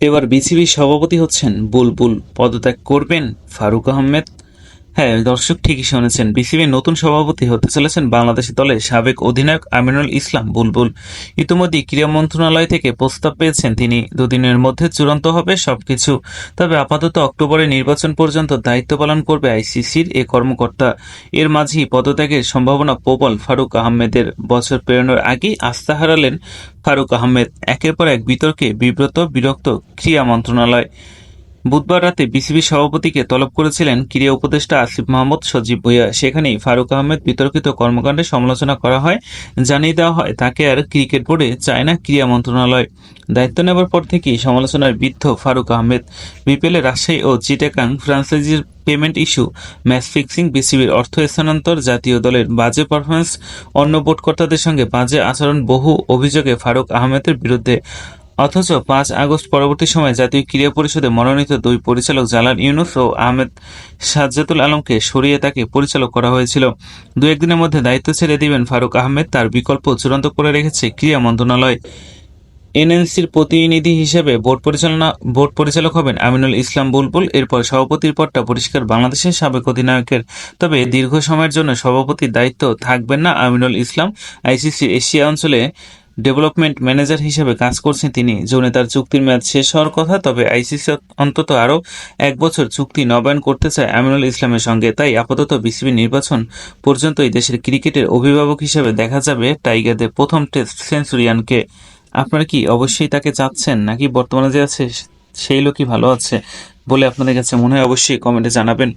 এবার বিসিবি সভাপতি হচ্ছেন বুলবুল পদত্যাগ করবেন ফারুক আহমেদ। হ্যাঁ দর্শক ঠিকই শুনেছেন। বিসিবির নতুন সভাপতি হতে চলেছেন বাংলাদেশ দলের সাবেক অধিনায়ক আমিনুল ইসলাম বুলবুল। ইতিমধ্যে ক্রীড়া মন্ত্রণালয় থেকে প্রস্তাব পেয়েছেন তিনি। দুদিনের মধ্যে চূড়ান্ত হবে সবকিছু। তবে আপাতত অক্টোবরে নির্বাচন পর্যন্ত দায়িত্ব পালন করবে আইসিসির এ কর্মকর্তা। এর মাঝেই পদত্যাগের সম্ভাবনা প্রবল ফারুক আহমেদের। বছর পেরোনোর আগেই আস্থা হারালেন ফারুক আহমেদ। একের পর এক বিতর্কে বিব্রত বিরক্ত ক্রীড়া মন্ত্রণালয়। বুধবার রাতে বিসিবি সভাপতিকে তলব করেছিলেন ক্রীড়া উপদেষ্টা আসিফ মাহমুদ, সজীব ভুইয়া। সেখানেই ফারুক আহমেদ বিতর্কিত কর্মকাণ্ডে সমালোচনা করা হয়, জানিয়ে দেওয়া হয়, তাকে আর ক্রিকেট বোর্ডে চায় না ক্রীড়া মন্ত্রণালয়। দায়িত্ব নেবার পর থেকেই সমালোচনার বিদ্ধ ফারুক আহমেদ। বিপিএলে রাজশাহী ও চিটাকাং ফ্রান্সাইজির পেমেন্ট ইস্যু, ম্যাচ ফিক্সিং, বিসিবির অর্থ স্থানান্তর, জাতীয় দলের বাজে পারফরমেন্স অন্য বোর্ডকর্তাদের সঙ্গে বাজে আচরণ, বহু অভিযোগে ফারুক আহমেদের বিরুদ্ধে অথচ পাঁচ আগস্ট পরবর্তী সময়ে জাতীয় ক্রীড়া পরিষদে মনোনীত দুই পরিচালক জালাল ইউনুস ও আহমেদ সাজ্জাতুল আলমকে সরিয়ে তাকে পরিচালক করা হয়েছিল। দু একদিনের মধ্যে দায়িত্ব ছেড়ে দিবেন ফারুক আহমেদ। তার বিকল্প চূড়ান্ত করে রেখেছে ক্রীড়া মন্ত্রণালয়। এনএনসির প্রতিনিধি হিসেবে বোর্ড পরিচালনা বোর্ড পরিচালক হবেন আমিনুল ইসলাম বুলবুল। এরপর সভাপতির পদটা পরিষ্কার বাংলাদেশের সাবেক অধিনায়কের। তবে দীর্ঘ সময়ের জন্য সভাপতির দায়িত্ব থাকবেন না আমিনুল ইসলাম। আইসিসি এশিয়া অঞ্চলে ডেভেলপমেন্ট ম্যানেজার হিসেবে কাজ করছেন তিনি। জুনে তার চুক্তির মেয়াদ শেষ হওয়ার কথা, তবে আইসিসি অন্তত আরও এক বছর চুক্তি নবায়ন করতে চায় আমিনুল ইসলামের সঙ্গে। তাই আপাতত বিসিবি নির্বাচন পর্যন্তই দেশের ক্রিকেটের অভিভাবক হিসেবে দেখা যাবে। টাইগারদের প্রথম টেস্ট সেঞ্চুরিয়ানকে। আপনারা কি অবশ্যই তাকে চাচ্ছেন, নাকি বর্তমানে যে আছে সেই লোকই ভালো আছে বলে আপনাদের কাছে মনে হয়? অবশ্যই কমেন্টে জানাবেন।